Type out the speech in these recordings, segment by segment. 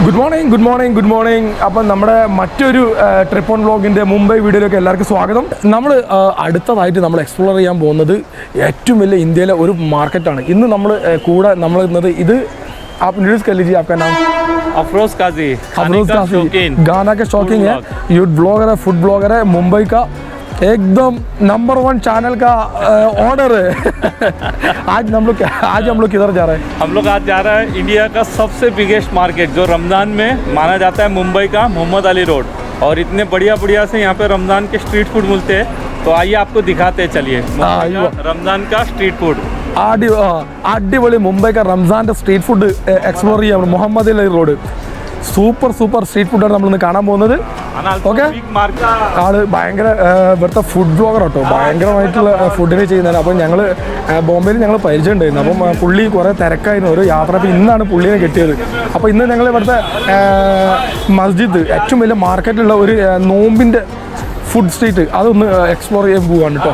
good morning good morning good morning അപ്പം നമ്മുടെ മറ്റൊരു ട്രിപ്പ് ഓൺ വ്ളോഗിൻ്റെ മുംബൈ വീഡിയോയിലേക്ക് എല്ലാവർക്കും സ്വാഗതം നമ്മൾ അടുത്തതായിട്ട് നമ്മൾ എക്സ്പ്ലോർ ചെയ്യാൻ പോകുന്നത് ഏറ്റവും വലിയ ഇന്ത്യയിലെ ഒരു മാർക്കറ്റാണ് ഇന്ന് നമ്മൾ കൂടെ നമ്മൾ ഇന്നത് ഇത് आप इंट्रोड्यूस कर लीजिए आपका नाम अफरोज काजी खाने अफरोज का काफी शौकीन गाना के शौकीन है Food यूथ ब्लॉगर है फूड ब्लॉगर है मुंबई का एकदम नंबर वन चैनल का ऑर्डर है आज हम लोग आज हम लोग किधर जा रहे हैं हम लोग आज जा रहे हैं इंडिया का सबसे बिगेस्ट मार्केट जो रमज़ान में माना जाता है मुंबई का मोहम्मद अली रोड और इतने बढ़िया बढ़िया से यहाँ पे रमज़ान के स्ट्रीट फूड मिलते हैं तो आइए आपको दिखाते हैं चलिए मुंबई आइए। का रमज़ान का स्ट्रीट फूड അടി ആ, അടിപൊളി മുംബൈക്ക് റംസാൻ്റെ സ്ട്രീറ്റ് ഫുഡ് എക്സ്പ്ലോർ ചെയ്യാം Muhammad Ali road Super super street ഫുഡാണ് നമ്മളിന്ന് കാണാൻ പോകുന്നത്. ഓക്കെ ആൾ ഭയങ്കര ഇവിടുത്തെ ഫുഡ് ബ്ലോഗർ കേട്ടോ ഭയങ്കരമായിട്ടുള്ള ഫുഡിനെ ചെയ്യുന്നതാണ്. അപ്പം ഞങ്ങൾ ബോംബെയിൽ ഞങ്ങൾ പരിചയം ഉണ്ടായിരുന്നു അപ്പം പുള്ളി കുറേ തിരക്കായിരുന്നു ഒരു യാത്ര. അപ്പം ഇന്നാണ് പുള്ളിയെ കിട്ടിയത്. അപ്പോൾ ഇന്ന് ഞങ്ങൾ ഇവിടുത്തെ മസ്ജിദ് ഏറ്റവും വലിയ മാർക്കറ്റിലുള്ള ഒരു നോമ്പിന്റെ ഫുഡ് സ്ട്രീറ്റ് അതൊന്ന് എക്സ്പ്ലോർ ചെയ്യാൻ പോവാണ് കേട്ടോ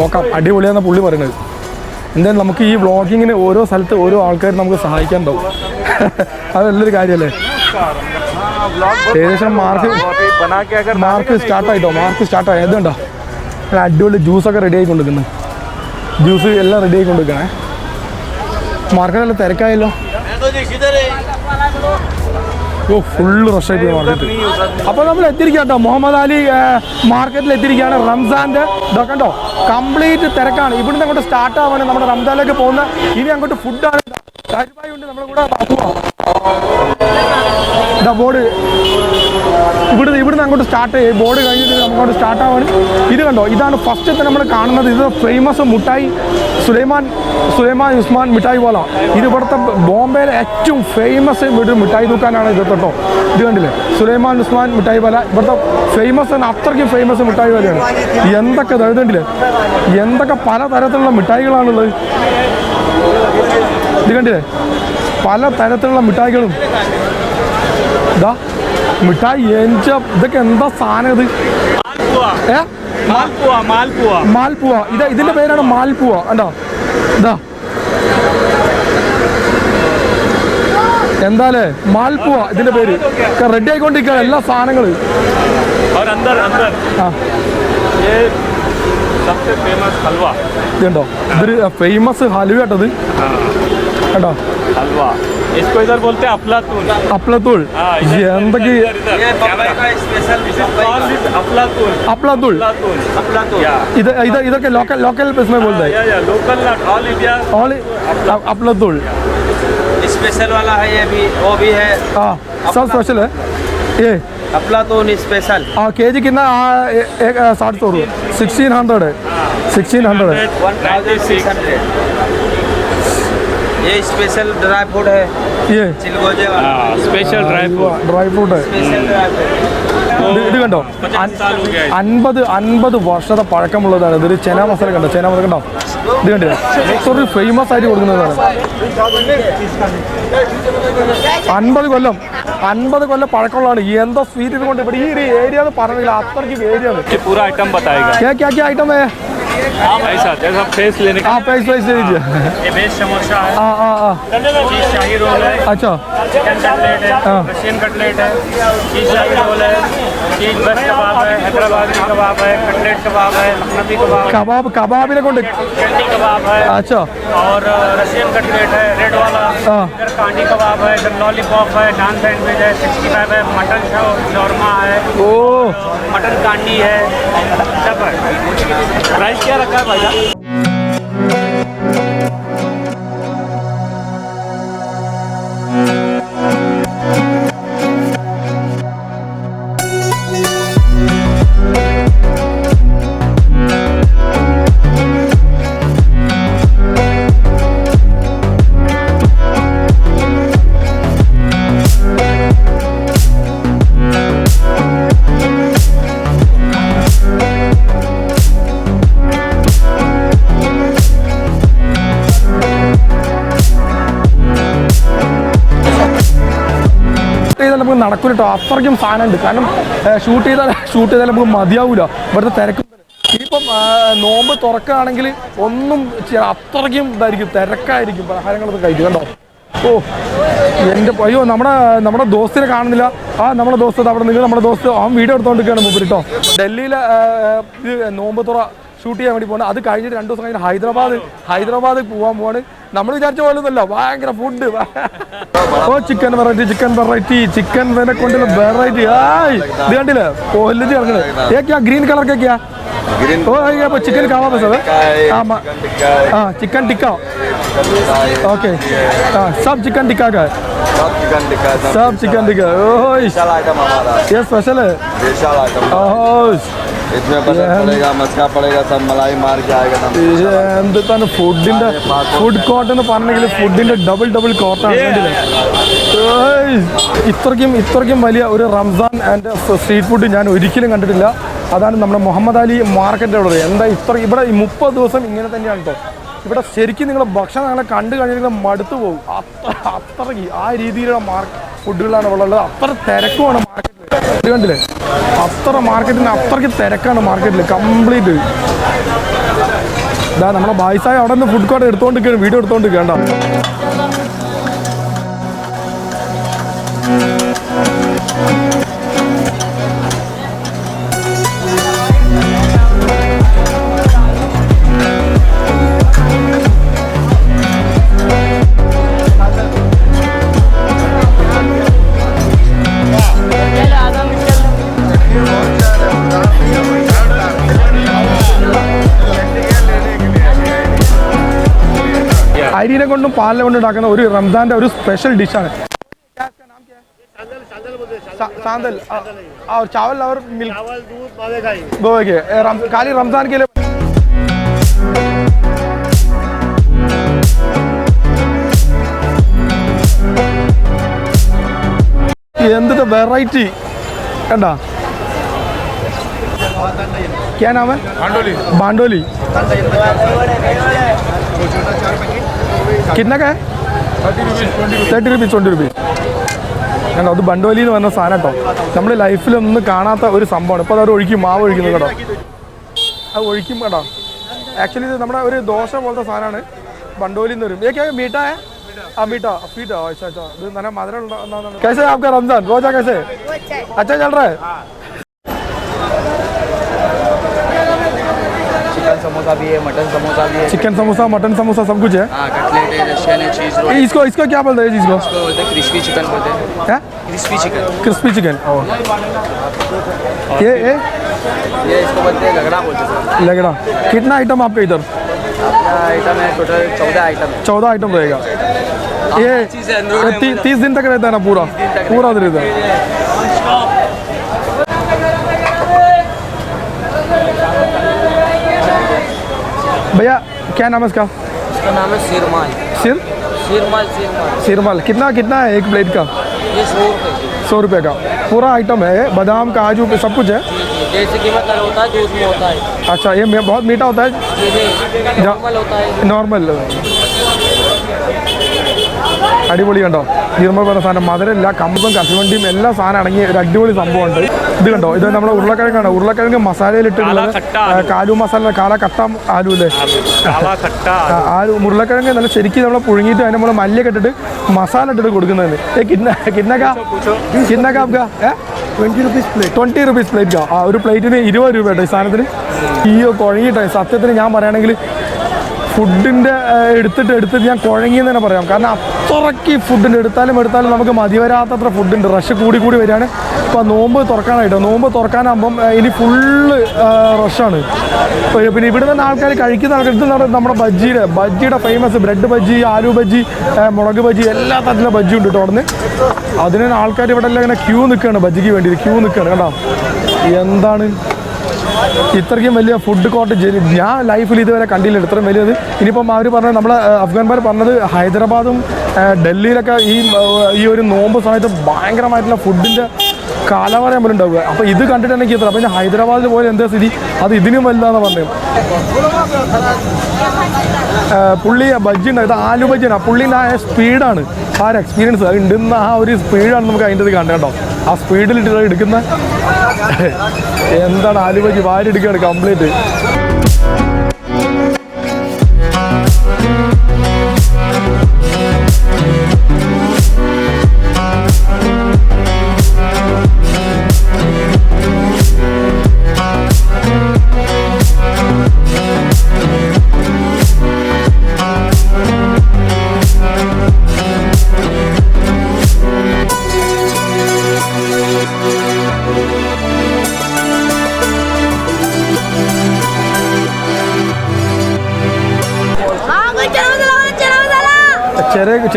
നോക്കാം. അടിപൊളിയാണ് പുള്ളി പറയുന്നത് എന്തായാലും നമുക്ക് ഈ വ്ളോഗിങ്ങിന് ഓരോ സ്ഥലത്ത് ഓരോ ആൾക്കാർ നമുക്ക് സഹായിക്കാൻ ഉണ്ടാവും. അത് നല്ലൊരു കാര്യമല്ലേ ഏകദേശം മാർക്ക് മാർക്ക് സ്റ്റാർട്ടായിട്ടോ മാർക്ക് സ്റ്റാർട്ടായി അതുണ്ടോ അടിപൊളി ജ്യൂസൊക്കെ റെഡി ആയിക്കൊണ്ടിരിക്കുന്നത് ജ്യൂസ് എല്ലാം റെഡി ആയിക്കൊണ്ടിരിക്കണേ. മാർക്കറ്റ് നല്ല തിരക്കായല്ലോ. ഓ ഫുള്ള് റഷായി മാർക്കറ്റ് അപ്പോൾ നമ്മൾ എത്തിയിരിക്കാം കേട്ടോ മുഹമ്മദ് അലി മാർക്കറ്റിൽ എത്തിരിക്കുകയാണ് റംസാന്റെ ഇതൊക്കെ കണ്ടോ? കംപ്ലീറ്റ് തിരക്കാണ്. ഇവിടുന്ന് അങ്ങോട്ട് സ്റ്റാർട്ട് ആവാണ് നമ്മുടെ റംസാനിലേക്ക് പോകുന്ന ഇനി അങ്ങോട്ട് ഫുഡാണ് ഉണ്ട്. നമ്മുടെ കൂടെ ബോർഡ് ഇവിടുന്ന് ഇവിടുന്ന് അങ്ങോട്ട് സ്റ്റാർട്ട് ചെയ്യും. ബോർഡ് കഴിഞ്ഞിട്ട് നമുക്കങ്ങോട്ട് സ്റ്റാർട്ട് ആവാണ്. ഇത് കണ്ടോ? ഇതാണ് ഫസ്റ്റത്തെ നമ്മൾ കാണുന്നത്. ഇത് ഫേമസ് മുട്ടായി സുലൈമാൻ സുലൈമാൻ ഉസ്മാൻ മിഠായി പോല ഇത് ഇവിടുത്തെ ബോംബെയിലെ ഏറ്റവും ഫേമസ് ഒരു മിഠായി ദുക്കാനാണ് ഇത് കേട്ടോ. ഇത് കണ്ടില്ലേ? സുലൈമാൻ ഉസ്മാൻ മിഠായി പോല ഇവിടുത്തെ ഫേമസ് അത്രയ്ക്കും ഫേമസ് മിഠായി പോലെയാണ് എന്തൊക്കെ എഴുതണ്ടില്ലേ എന്തൊക്കെ പല തരത്തിലുള്ള മിഠായികളാണുള്ളത്. ഇത് കണ്ടില്ലേ? പല തരത്തിലുള്ള മിഠായികളും. ഇതാ മിഠായി എന്റെ ഇതൊക്കെ എന്താ സാധനം ഇത്? ഏ? മാൽപുവ ഇതാ ഇതിന്റെ പേരാണ് മാൽപ്പുവ കണ്ടോ? ഇതാ എന്താലേ? മാൽപ്പുവ ഇതിന്റെ പേര്. റെഡി ആയിക്കൊണ്ടിരിക്കുക എല്ലാ സാധനങ്ങളും. ഇതുണ്ടോ? ഇതൊരു ഫേമസ് ഹലുവ കേട്ടത് കേട്ടോ इसको इधर बोलते हैं अफलातून अफलातून ये अंदर तो की इधर इधर। के लोकल लोकल इसमें बोलता है। Local not all India all अफलातून स्पेशल वाला है ये भी वो भी है। हाँ, सब स्पेशल है। ये। अफलातून स्पेशल और के जी कितना? साठ सौ रुपये सिक्सटीन हंड्रेड है। सिक्सटीन हंड्रेड है। ये स्पेशल ड्राई फ्रूट है ये चिलगोजे वाला special dry fruit dry fruit special dry fruit ഇത് ഇത് കണ്ടോ पचास साल हो गया है। അൻപത് അൻപത് വർഷത്തെ പഴക്കമുള്ളതാണ് ഇതൊരു ചെന മസാല കണ്ടോ ചെന മസാല കണ്ടോ ഇത് കണ്ടില്ല ഒരു ഫേമസ് ആയിട്ട് കൊടുക്കുന്നതാണ് അൻപത് കൊല്ലം അൻപത് കൊല്ലം പഴക്കമുള്ളതാണ് എന്താ സ്വീറ്റ് ഇത് കൊണ്ട് ഇവിടെ ഈ ഒരു ഏരിയ എന്ന് പറഞ്ഞില്ല അത്രയ്ക്ക് ഏരിയ ആണ് ये पूरा आइटम बताएगा क्या क्या क्या आइटम है ऐसा जैसा फेस लेने का आप प्राइस प्राइस दे ये वेज समोसा है। हाँ हाँ हाँ। चीज़ शाही रोल है। अच्छा। चिकन कटलेट है हाँ। कटलेट है चीज़ शाही रोल है। चीज़ बस कबाब है हैदराबादी कबाब है कटलेट कबाब है लखनवी कबाब कबाब कबाब कबाब है। अच्छा। और रशियन कटलेट है रेड वाला। हाँ। इधर कांडी कबाब है इधर लॉलीपॉप है डान सैंडविच है सिक्सटी फाइव है मटन शॉर्मा है। ओ। मटन कांडी है। सब है। प्राइस क्या रखा है भाई നടക്കൂല കേട്ടോ. അത്രയ്ക്കും സാധനം ഉണ്ട് കാരണം ഷൂട്ട് ചെയ്താൽ ഷൂട്ട് ചെയ്താൽ നമുക്ക് മതിയാവൂല. ഇവിടുത്തെ തിരക്കും ഇപ്പം നോമ്പ് തുറക്കുകയാണെങ്കിൽ ഒന്നും ചെയ്യാൻ അത്രയ്ക്കും ഇതായിരിക്കും. തിരക്കായിരിക്കും. പലഹാരങ്ങളൊക്കെ കഴിക്കും. കണ്ടോ? ഓ എന്റെ അയ്യോ നമ്മുടെ നമ്മുടെ ദോസ്തിനെ കാണുന്നില്ല. ആ നമ്മുടെ ദോസ്ത് അവിടെ നിങ്ങൾ നമ്മുടെ ദോസ്ത് അവൻ വീഡിയോ എടുത്തോണ്ടിരിക്കുകയാണ് മുമ്പിൽ കേട്ടോ. ഡൽഹിയിലെ ഇത് നോമ്പ് തുറ ഷൂട്ട് ചെയ്യാൻ വേണ്ടി പോകണം അത് കഴിഞ്ഞിട്ട് രണ്ട് ദിവസം കഴിഞ്ഞ് ഹൈദരാബാദ് ഹൈദരാബാദ് പോകാൻ പോവാണ് നമ്മൾ വിചാരിച്ച പോലെ ഒന്നുമല്ല ഭയങ്കര ഫുഡ് ഓ chicken variety chicken variety chicken വിനെ കൊണ്ടുള്ള വെറൈറ്റി ആയ് ഇത് കണ്ടില്ലേ കൊല്ലിച്ച് കിടക്കണത് ഏക്കാ ഗ്രീൻ കളർ കേക്കാ ओ ये वो चिकन खावा बस है हाँ मा- हाँ चिकन टिक्का ओके हाँ सब चिकन टिक्का का है सब चिकन टिक्का है, सब सब चिकन टिक्का ओह स्पेशल आइटम हमारा ये स्पेशल है स्पेशल आइटम ओह इसमें बटर पड़ेगा मस्का पड़ेगा सब मलाई मार के आएगा एकदम എന്താണ് ഫുഡിന്റെ ഫുഡ് കോർട്ട് എന്ന് പറഞ്ഞെങ്കിൽ ഫുഡിന്റെ ഡബിൾ ഡബിൾ കോർട്ടാണ് കണ്ടില്ലേ ഏയ്! ഇത്രയ്ക്കും ഇത്രയ്ക്കും വലിയ ഒരു റംസാൻ ആൻഡ് സ്ട്രീറ്റ് ഫുഡ് ഞാൻ ഒരിക്കലും കണ്ടിട്ടില്ല അതാണ് നമ്മുടെ മുഹമ്മദ് അലി മാർക്കറ്റ് ഉള്ളത് എന്താ ഇത്ര ഇവിടെ ഈ മുപ്പത് ദിവസം ഇങ്ങനെ തന്നെയാണ് കേട്ടോ ഇവിടെ ശരിക്കും നിങ്ങൾ ഭക്ഷണം അങ്ങനെ കണ്ടു കഴിഞ്ഞാൽ നിങ്ങൾ മടുത്തു പോകും അത്ര അത്രയ്ക്ക് ആ രീതിയിലുള്ള മാർക്ക് ഫുഡുകളാണ് ഇവിടെ ഉള്ളത് അത്ര തിരക്കുമാണ് മാർക്കറ്റിൽ ഇത് കണ്ടില്ലേ? അത്ര മാർക്കറ്റിന് അത്രയ്ക്ക് തിരക്കാണ് മാർക്കറ്റിൽ കംപ്ലീറ്റ് ഇതാ നമ്മളെ ബായ്സായ അവിടെ നിന്ന് ഫുഡ് കോർട്ട് എടുത്തോണ്ടിരിക്കുകയാണ് വീഡിയോ എടുത്തോണ്ടിരിക്കേണ്ട അരിനെ കൊണ്ടും പാലിനെ കൊണ്ടും ഉണ്ടാക്കുന്ന ഒരു റംസാന്റെ ഒരു സ്പെഷ്യൽ ഡിഷാണ് चांदल और चावल और मिल्क चावल दूध मावे का ही दो के रम, खाली रमजान के लिए എന്തിന്റെ വെറൈറ്റി കണ്ട क्या नाम है बांडोली बांडोली कितना का है തേർട്ടി റുപ്പീസ് ട്വൻറ്റി റുപ്പീസ് കണ്ടോ അത് ബണ്ടോലി എന്ന് പറഞ്ഞ സാധനം കേട്ടോ നമ്മുടെ ലൈഫിലൊന്നും കാണാത്ത ഒരു സംഭവമാണ് ഇപ്പോൾ അത് ഒഴിക്കും മാവ് ഒഴിക്കുന്നത് കേട്ടോ അത് ഒഴിക്കും കേട്ടോ ആക്ച്വലി ഇത് നമ്മുടെ ഒരു ദോശ പോലത്തെ സാധനമാണ് ബണ്ടോലി എന്ന് വരും ഏക്കാ മീട്ടാ है हाँ मीठा फीटा अच्छा अच्छा ഇത് നല്ല മധുരം ഉണ്ടാകുന്ന कैसे है आपका रमजान रोजा कैसे अच्छा चल रहा है समोसा भी है मटन समोसा भी है चिकन समोसा मटन समोसा सब कुछ है? हाँ कटलेट है रशियन है चीज़ रोल इसको इसको क्या बोलते हैं इस इसको बोलते हैं क्रिस्पी चिकन बोलते हैं। क्या? क्रिस्पी चिकन क्रिस्पी चिकन ये ये? ये इसको बोलते हैं लगड़ा बोलते हैं लगड़ा कितना आइटम आपका इधर? आइटम है टोटल चौदह आइटम चौदह आइटम रहेगा। ये तीस दिन तक रहता है ना पूरा? पूरा रहता है। भैया क्या नाम है इसका? इसका नाम है सिरमाल। सिर? सिरमाल सिरमाल। सिरमाल। कितना कितना है एक प्लेट का? ये सौ रुपये सौ रुपये का। पूरा आइटम है बादाम काजू सब कुछ है? जैसे कीमत मतलब होता है जूस में होता है। अच्छा ये बहुत मीठा होता है? नॉर्मल होता है। नॉर्मल അടിപൊളി കണ്ടോ? നീർമൽ പറഞ്ഞ സാധനം മധുരമില്ല കമ്പും കശുവണ്ടിയും എല്ലാ സാധനം അടങ്ങിയ ഒരു അടിപൊളി സംഭവമുണ്ട്. ഇത് കണ്ടോ? ഇത് നമ്മുടെ ഉരുളക്കിഴങ്ങാണ്. ഉരുളക്കിഴങ്ങ് മസാലയിലിട്ടുള്ളത് കാലു മസാല കാല കട്ട ആലു അല്ലേ? ആലു. ഉരുളക്കിഴങ്ങ് നല്ല ശരിക്കും നമ്മൾ പുഴുങ്ങിയിട്ട് അതിന് നമ്മൾ മല്ലിയ കെട്ടിട്ട് മസാല ഇട്ടിട്ട് കൊടുക്കുന്നതിന്. കിന്ന കിന്നക്കാ ട്വന്റി റുപ്പീസ് പ്ലേറ്റ് പ്ലേറ്റ് ആ ഒരു പ്ലേറ്റിന് ഇരുപത് രൂപ കേട്ടോ ഈ സാധനത്തിന്. ഈ കുഴങ്ങിട്ടോ സത്യത്തിന് ഞാൻ പറയുകയാണെങ്കിൽ ഫുഡിന്റെ എടുത്തിട്ട് എടുത്തിട്ട് ഞാൻ കുഴങ്ങിയെന്ന് തന്നെ പറയാം. കാരണം അത്രയ്ക്ക് ഫുഡിന്റെ എടുത്താലും എടുത്താലും നമുക്ക് മതി വരാത്തത്ര ഫുഡുണ്ട് റഷ് കൂടി കൂടി വരികയാണ്. ഇപ്പോൾ നോമ്പ് തുറക്കാനായിട്ടോ നോമ്പ് തുറക്കാനാകുമ്പം ഇനി ഫുള്ള് റഷാണ് പിന്നെ ഇവിടെ നിന്ന് ആൾക്കാർ കഴിക്കുന്ന ആൾക്കാർ ഇത് നമ്മുടെ ബജ്ജിയുടെ ബജ്ജിയുടെ ഫേമസ് ബ്രെഡ് ബജ്ജി ആലു ബജ്ജി മുളക് ബജ്ജി എല്ലാ തരത്തിലുള്ള ബജ്ജി ഉണ്ട് കേട്ടോ അതിന് ആൾക്കാർ ഇവിടെ എല്ലാം ഇങ്ങനെ ക്യൂ നിൽക്കുകയാണ് ബജ്ജിക്ക് വേണ്ടി ക്യൂ നിൽക്കുകയാണ് കേട്ടോ എന്താണ്? ഇത്രയ്ക്കും വലിയ ഫുഡ് കോർട്ട് ഞാൻ ലൈഫിൽ ഇതുവരെ കണ്ടില്ല ഇത്രയും വലിയത്. ഇനിയിപ്പം അവർ പറഞ്ഞത് നമ്മൾ അഫ്ഗാൻമാർ പറഞ്ഞത് ഹൈദരാബാദും ഡൽഹിയിലൊക്കെ ഈ ഈ ഒരു നോമ്പ് സമയത്ത് ഭയങ്കരമായിട്ടുള്ള ഫുഡിന്റെ കാലവറ ഉണ്ടാവുക. അപ്പോൾ ഇത് കണ്ടിട്ടുണ്ടെങ്കിൽ ഇത്ര ഞാൻ ഹൈദരാബാദിൽ പോലെ എന്താ സ്ഥിതി? അത് ഇതിനും വലുതാന്ന് പറഞ്ഞു പുള്ളി ബജ്ജി ഉണ്ട് ഇത് ആലു ബജ്ജിയാണ് പുള്ളിന്റെ ആ സ്പീഡാണ്. ആ ഒരു എക്സ്പീരിയൻസ് ഉണ്ടെന്ന ആ ഒരു സ്പീഡാണ് നമുക്ക് അതിന്റെ ഇത് കാണേണ്ട കേട്ടോ. ആ സ്പീഡിലിട്ട് എടുക്കുന്ന എന്താണ് ആലുവയ്ക്ക് ബജ്ജി വാരി എടുക്കുകയാണ് കംപ്ലീറ്റ്.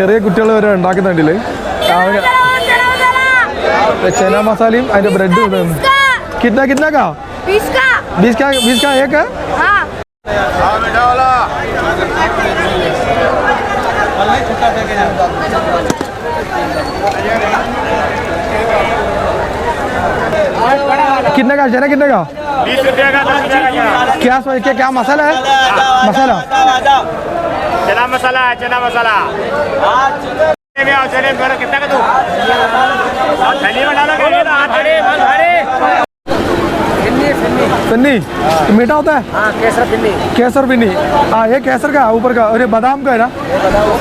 ചെറിയ കുട്ടികൾ വരെ ഉണ്ടാക്കുന്നുണ്ടില്ലേ ചേന മസാലയും അതിന്റെ ബ്രെഡും ഉണ്ട് കിട്ടുന്ന കിട്ടുന്നക്കാ ബീസ്കാ. ഏക്ക? कितने का चना कितने का बीस रुपया का क्या क्या मसाला है मसाला चना मसाला है चना मसाला। चने में आओ चने में कितना का तू? थैली में तो फिन्नी मीठा होता है? हाँ केसर पिन्नी केसर भी नहीं हाँ ये केसर का ऊपर का। और ये बादाम का है ना?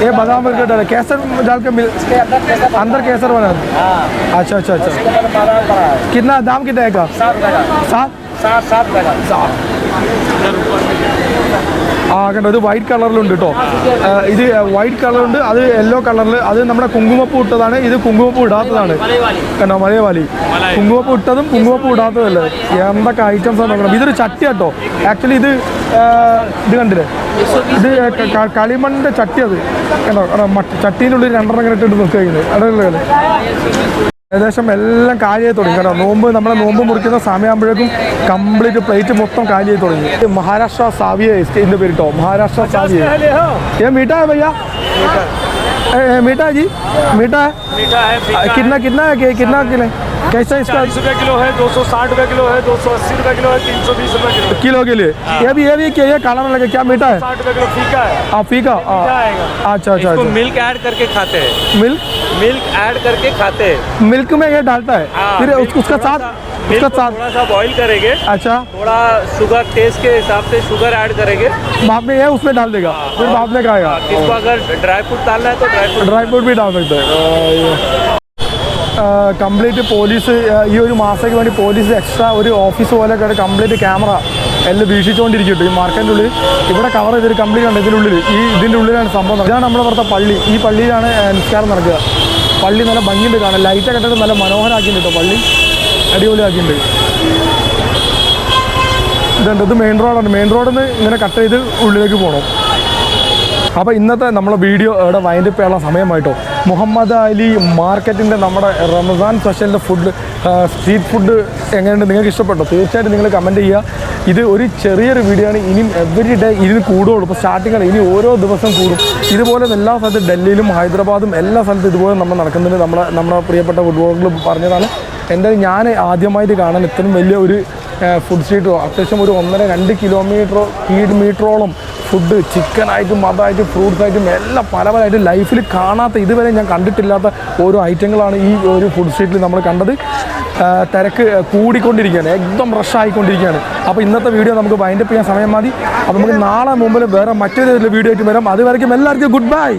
ये बादाम। का डाल केसर डाल के मिल अंदर केसर बना। है। अच्छा अच्छा अच्छा। कितना? दाम कितना है का सात का सात? सात सात। ആകേണ്ട ഒരു വൈറ്റ് കളറിലുണ്ട് കേട്ടോ ഇത് വൈറ്റ് കളറുണ്ട് അത് യെല്ലോ കളറിൽ അത് നമ്മുടെ കുങ്കുമപ്പൂ ഇട്ടതാണ്. ഇത് കുങ്കുമപ്പൂ ഇടാത്തതാണ്. കണ്ടോ മലയവാലി? കുങ്കുമപ്പൂ ഇട്ടതും കുങ്കുമപ്പൂ ഇടാത്തതല്ലേ? എന്തൊക്കെ ഐറ്റംസ് ആണ് നോക്കണം ഇതൊരു ചട്ടി കേട്ടോ ആക്ച്വലി ഇത് ഇത് കണ്ടില്ലേ? ഇത് കളിമണ്ണിന്റെ ചട്ടി അത്. കണ്ടോ ചട്ടീന്റെ ഉള്ളിൽ രണ്ടെണ്ണം കണ്ടിട്ട് നോക്കി കഴിഞ്ഞത് ഏകദേശം എല്ലാം കാലിയായി തുടങ്ങി കേട്ടോ. നോമ്പ് നമ്മളെ നോമ്പ് മുറിക്കുന്ന സമയമാകുമ്പോഴേക്കും കംപ്ലീറ്റ് പ്ലേറ്റ് മൊത്തം കാലിയായി തുടങ്ങി. മഹാരാഷ്ട്ര സാവിയ എസ്റ്റേറ്റിന്റെ പേരിട്ടോ മഹാരാഷ്ട്ര സാവിയ. ഞാൻ വീട്ടാ പയ്യ है मीठा है जी? मीठा है? मीठा है कितना कितना है। कि- कितना किलो? कैसा है इसका? चालीस रुपये किलो है दो सौ साठ रुपये किलो है दो सौ अस्सी रुपये किलो है तीन सौ बीस रुपये किलो किलो के लिए? ये भी ये भी क्या ये काला लगे क्या मीठा है? साठ रुपये किलो फीका है। हाँ फीका हाँ। आएगा। अच्छा अच्छा अच्छा। मिल्क ऐड करके खाते हैं। मिल्क? मिल्क ऐड करके खाते हैं। मिल्क में ये डालता है। हाँ, फिर उसका साथ मिल्क उसका को साथ थोड़ा सा बॉईल करेंगे अच्छा थोड़ा शुगर टेस्ट के हिसाब से शुगर ऐड करेंगे बाद में ये उसमें डाल देगा फिर बाद में खाएगा किसको अगर ड्राई फ्रूट डालना है तो ड्राई फ्रूट ഡ്രൈ ഫ്രൂട്ട് भी डाल सकते हैं കംപ്ലീറ്റ് പോലീസ് ഈ ഒരു മാസത്തേക്ക് വേണ്ടി പോലീസ് എക്സ്ട്രാ ഒരു ഓഫീസ് പോലെ കംപ്ലീറ്റ് ക്യാമറ എല്ലാം വീക്ഷിച്ചുകൊണ്ടിരിക്കട്ടെ ഈ മാർക്കറ്റിൻ്റെ ഉള്ളിൽ ഇവിടെ കവർ ചെയ്തൊരു കംപ്ലീറ്റ് ഉണ്ട് ഇതിൻ്റെ ഉള്ളിൽ ഈ ഇതിൻ്റെ ഉള്ളിലാണ് സംഭവം നടക്കുന്നത്. ഇതാണ് നമ്മുടെ ഇവിടുത്തെ പള്ളി ഈ പള്ളിയിലാണ് ഏഹ്, നിസ്കാരം നടക്കുക പള്ളി നല്ല ഭംഗിയുണ്ട് കാണാൻ ലൈറ്റൊക്കെ ഇട്ടിട്ട് നല്ല മനോഹരമാക്കിയിട്ടുണ്ട് കേട്ടോ പള്ളി അടിപൊളിയാക്കിയിട്ടുണ്ട്. ഇതുണ്ട് ഇത് മെയിൻ റോഡാണ് മെയിൻ റോഡിൽ നിന്ന് ഇങ്ങനെ കട്ട് ചെയ്ത് ഉള്ളിലേക്ക് പോകണം അപ്പോൾ ഇന്നത്തെ നമ്മളെ വീഡിയോ ഇവിടെ വൈൻഡപ്പ് ചെയ്യാനുള്ള സമയമായിട്ടോ. മുഹമ്മദ് അലി മാർക്കറ്റിന്റെ നമ്മുടെ റമസാൻ സ്പെഷ്യലിന്റെ ഫുഡ് സ്ട്രീറ്റ് ഫുഡ് എങ്ങനെയുണ്ട് നിങ്ങൾക്ക് ഇഷ്ടപ്പെട്ടോ? തീർച്ചയായിട്ടും നിങ്ങൾ കമന്റ് ചെയ്യുക. ഇത് ഒരു ചെറിയൊരു വീഡിയോ ആണ്. ഇനിയും എവറി ഡേ ഇതിന് കൂടുകയുള്ളൂ. ഇപ്പോൾ സ്റ്റാർട്ടിങ്ങാണ് ഇനി ഓരോ ദിവസം കൂടും. ഇതുപോലെ എല്ലാ സ്ഥലത്തും ഡൽഹിയിലും ഹൈദരാബാദും എല്ലാ സ്ഥലത്തും ഇതുപോലെ നമ്മൾ നടക്കുന്നുണ്ട്. നമ്മളെ നമ്മുടെ പ്രിയപ്പെട്ട ഫുഡ് ഫുട്ബോളുകൾ പറഞ്ഞതാണ്. എന്റെ ഞാൻ ആദ്യമായിട്ട് കാണാൻ ഇത്രയും വലിയ ഒരു ഫുഡ് സ്ട്രീറ്റോ അത്യാവശ്യം ഒരു ഒന്നര രണ്ട് കിലോമീറ്ററോ മീറ്ററോളം ഫുഡ് ചിക്കനായിട്ടും മതായിട്ടും ഫ്രൂട്ട്സ് ആയിട്ടും എല്ലാം പല പലതായിട്ട് ലൈഫിൽ കാണാത്ത ഇതുവരെ ഞാൻ കണ്ടിട്ടില്ലാത്ത ഓരോ ഐറ്റങ്ങളാണ് ഈ ഒരു ഫുഡ് സ്ട്രീറ്റിൽ നമ്മൾ കണ്ടത്. തിരക്ക് കൂടിക്കൊണ്ടിരിക്കുകയാണ് എക്ദം റഷ് ആയിക്കൊണ്ടിരിക്കുകയാണ്. അപ്പോൾ ഇന്നത്തെ വീഡിയോ നമുക്ക് വൈൻഡപ്പ് ചെയ്യാൻ സമയം മതി. അപ്പോൾ നമുക്ക് നാളെ മുമ്പിൽ വേറെ മറ്റൊരു വീഡിയോ ആയിട്ട് വരാം. അതുവരെയ്ക്കും എല്ലാവർക്കും ഗുഡ് ബൈ